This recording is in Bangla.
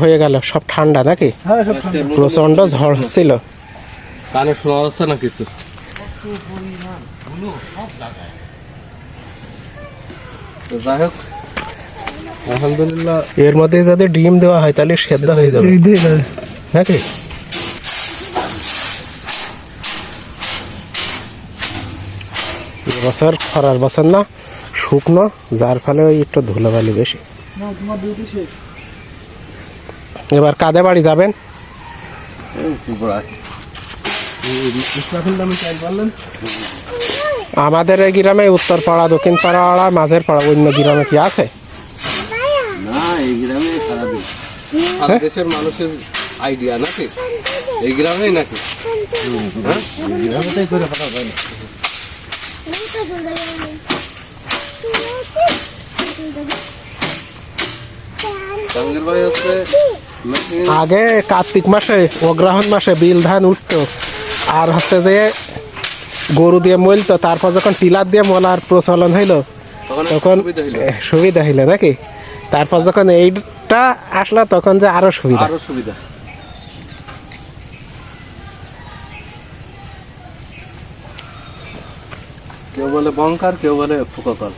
হয়ে গেল সব ঠান্ডা নাকি? হ্যাঁ। প্রচণ্ড ঝড় হচ্ছিল। কানে শোনা যাচ্ছে না কিছু? যাই হোক আলহামদুলিল্লাহ। এর মধ্যে যদি ডিম দেওয়া হয় তাহলে সেদ্ধ হয়ে যাবে। নাকি? বছর খরার বছর না শুকনো যার ফলে ওই একটু ধুলোবালি বেশি। না, তোমার ডিউটি শেষ। এবার কাদে বাড়ি যাবেন? আমাদের এই গ্রামে উত্তর পাড়া দক্ষিণ পাড়া মাঝের পাড়া অন্য গ্রামে কি আছে? না এই গ্রামে সারা দেশের মানুষের আইডিয়া নাকি? এই গ্রামেই নাকি? হ্যাঁ হয় জাহাঙ্গীর ভাই হচ্ছে আগে কার্তিক মাসে অগ্রহণ মাসে বিল ধান উঠতো। আর হচ্ছে যে গরু দিয়ে মলতো তারপর যখন টিলার দিয়ে মলার প্রচলন হইল তখন সুবিধা হইল। সুবিধা হইল নাকি? তারপর যখন এইটা আসলো তখন যে আরও সুবিধা। আরও সুবিধা। কেউ বলে বঙ্কার কেউ বলে ফুককল।